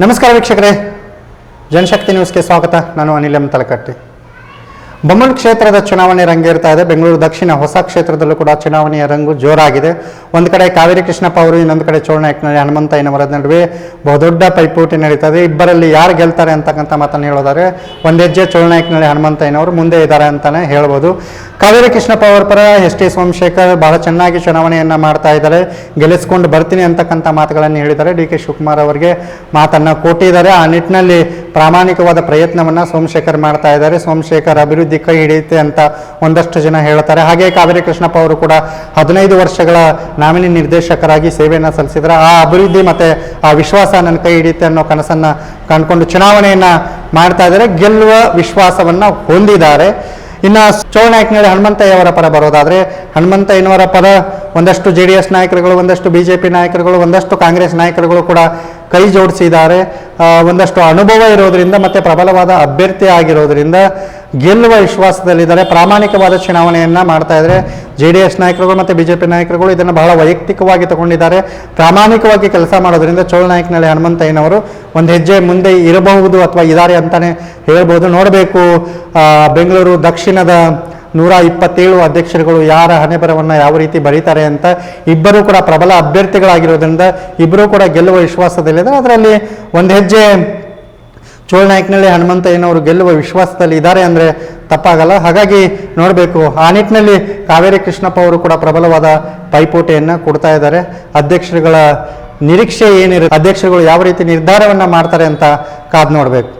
ನಮಸ್ಕಾರ ವೀಕ್ಷಕರೇ. ಜನಶಕ್ತಿ ನ್ಯೂಸ್ಗೆ ಸ್ವಾಗತ. ನಾನು ಅನಿಲ್ ಎಂ ತಲಕಟ್ಟಿ. ಬೊಮ್ಮನ್ ಕ್ಷೇತ್ರದ ಚುನಾವಣೆ ರಂಗೇರ್ತಾ ಇದೆ. ಬೆಂಗಳೂರು ದಕ್ಷಿಣ ಹೊಸ ಕ್ಷೇತ್ರದಲ್ಲೂ ಕೂಡ ಚುನಾವಣೆಯ ರಂಗು ಜೋರಾಗಿದೆ. ಒಂದು ಕಡೆ ಕಾವೇರಿ ಕೃಷ್ಣಪ್ಪ ಅವರು, ಇನ್ನೊಂದು ಕಡೆ ಚೋಳನಾಯಕನಲ್ಲಿ ಹನುಮಂತಯ್ಯನವರ ನಡುವೆ ಬಹುದೊಡ್ಡ ಪೈಪೋಟಿ ನಡೀತದೆ. ಇಬ್ಬರಲ್ಲಿ ಯಾರು ಗೆಲ್ತಾರೆ ಅಂತಕ್ಕಂಥ ಮಾತನ್ನು ಹೇಳೋದಾದ್ರೆ, ಒಂದು ಹೆಜ್ಜೆ ಚೋಳನಾಯಕನಲ್ಲಿ ಹನುಮಂತಯ್ಯನವರು ಮುಂದೆ ಇದ್ದಾರೆ ಅಂತಲೇ ಹೇಳ್ಬೋದು. ಕಾವೇರಿ ಕೃಷ್ಣಪ್ಪ ಅವರ ಪರ ಎಸ್ ಟಿ ಸೋಮಶೇಖರ್ ಬಹಳ ಚೆನ್ನಾಗಿ ಚುನಾವಣೆಯನ್ನು ಮಾಡ್ತಾ ಇದ್ದಾರೆ. ಗೆಲ್ಲಿಸ್ಕೊಂಡು ಬರ್ತೀನಿ ಅಂತಕ್ಕಂಥ ಮಾತುಗಳನ್ನು ಹೇಳಿದ್ದಾರೆ. ಡಿ ಕೆ ಶಿವಕುಮಾರ್ ಅವರಿಗೆ ಮಾತನ್ನು ಕೊಟ್ಟಿದ್ದಾರೆ. ಆ ನಿಟ್ಟಿನಲ್ಲಿ ಪ್ರಾಮಾಣಿಕವಾದ ಪ್ರಯತ್ನವನ್ನ ಸೋಮಶೇಖರ್ ಮಾಡ್ತಾ ಇದ್ದಾರೆ. ಸೋಮಶೇಖರ್ ಅಭಿವೃದ್ಧಿ ಕೈ ಹಿಡಿಯುತ್ತೆ ಅಂತ ಒಂದಷ್ಟು ಜನ ಹೇಳ್ತಾರೆ. ಹಾಗೆ ಕಾವೇರಿ ಕೃಷ್ಣಪ್ಪ ಅವರು ಕೂಡ ಹದಿನೈದು ವರ್ಷಗಳ ನಾಮಿನಿ ನಿರ್ದೇಶಕರಾಗಿ ಸೇವೆಯನ್ನು ಸಲ್ಲಿಸಿದ್ರೆ ಆ ಅಭಿವೃದ್ಧಿ ಮತ್ತೆ ಆ ವಿಶ್ವಾಸ ನನ್ನ ಕೈ ಹಿಡಿಯುತ್ತೆ ಅನ್ನೋ ಕನಸನ್ನ ಕಂಡುಕೊಂಡು ಚುನಾವಣೆಯನ್ನ ಮಾಡ್ತಾ ಇದ್ದಾರೆ. ಗೆಲ್ಲುವ ವಿಶ್ವಾಸವನ್ನ ಹೊಂದಿದ್ದಾರೆ. ಇನ್ನ ಹನುಮಂತಯ್ಯ ಹನುಮಂತಯ್ಯವರ ಪರ ಬರೋದಾದರೆ, ಹನುಮಂತಯ್ಯನವರ ಪರ ಒಂದಷ್ಟು ಜೆ ಡಿ ಎಸ್ ನಾಯಕರುಗಳು, ಒಂದಷ್ಟು ಬಿ ಜೆ ಪಿ ನಾಯಕರುಗಳು, ಒಂದಷ್ಟು ಕಾಂಗ್ರೆಸ್ ನಾಯಕರುಗಳು ಕೂಡ ಕೈ ಜೋಡಿಸಿದ್ದಾರೆ. ಒಂದಷ್ಟು ಅನುಭವ ಇರೋದ್ರಿಂದ ಮತ್ತೆ ಪ್ರಬಲವಾದ ಅಭ್ಯರ್ಥಿ ಆಗಿರೋದರಿಂದ ಗೆಲ್ಲುವ ವಿಶ್ವಾಸದಲ್ಲಿದ್ದಾರೆ. ಪ್ರಾಮಾಣಿಕವಾದ ಚುನಾವಣೆಯನ್ನ ಮಾಡ್ತಾ ಇದ್ದಾರೆ. ಜೆ ಡಿ ಎಸ್ ನಾಯಕರುಗಳು ಮತ್ತೆ ಬಿಜೆಪಿ ನಾಯಕರುಗಳು ಇದನ್ನು ಬಹಳ ವೈಯಕ್ತಿಕವಾಗಿ ತಗೊಂಡಿದ್ದಾರೆ. ಪ್ರಾಮಾಣಿಕವಾಗಿ ಕೆಲಸ ಮಾಡೋದ್ರಿಂದ ಚೋಳನಾಯಕನಲ್ಲಿ ಹನುಮಂತಯ್ಯನವರು ಒಂದು ಹೆಜ್ಜೆ ಮುಂದೆ ಇರಬಹುದು ಅಥವಾ ಇದ್ದಾರೆ ಅಂತಾನೆ ಹೇಳ್ಬೋದು. ನೋಡಬೇಕು. ಬೆಂಗಳೂರು ದಕ್ಷಿಣದ ನೂರ ಇಪ್ಪತ್ತೇಳು ಅಧ್ಯಕ್ಷರುಗಳು ಯಾರ ಹಣೆಬರವನ್ನು ಯಾವ ರೀತಿ ಬರೀತಾರೆ ಅಂತ ಇಬ್ಬರು ಕೂಡ ಪ್ರಬಲ ಅಭ್ಯರ್ಥಿಗಳಾಗಿರೋದ್ರಿಂದ ಇಬ್ಬರೂ ಕೂಡ ಗೆಲ್ಲುವ ವಿಶ್ವಾಸದಲ್ಲಿದ್ದಾರೆ ಅದರಲ್ಲಿ ಒಂದು ಹೆಜ್ಜೆ ಚೋಳನಾಯಕನಲ್ಲಿ ಹನುಮಂತಯ್ಯನವರು ಗೆಲ್ಲುವ ವಿಶ್ವಾಸದಲ್ಲಿ ಇದ್ದಾರೆ ಅಂದರೆ ತಪ್ಪಾಗಲ್ಲ. ಹಾಗಾಗಿ ನೋಡಬೇಕು, ಆ ನಿಟ್ಟಿನಲ್ಲಿ ಕಾವೇರಿ ಕೃಷ್ಣಪ್ಪ ಅವರು ಕೂಡ ಪ್ರಬಲವಾದ ಪೈಪೋಟಿಯನ್ನು ಕೊಡ್ತಾ ಇದ್ದಾರೆ. ಅಧ್ಯಕ್ಷರುಗಳ ನಿರೀಕ್ಷೆ ಏನಿರುತ್ತೆ, ಅಧ್ಯಕ್ಷರುಗಳು ಯಾವ ರೀತಿ ನಿರ್ಧಾರವನ್ನು ಮಾಡ್ತಾರೆ ಅಂತ ಕಾದು ನೋಡಬೇಕು.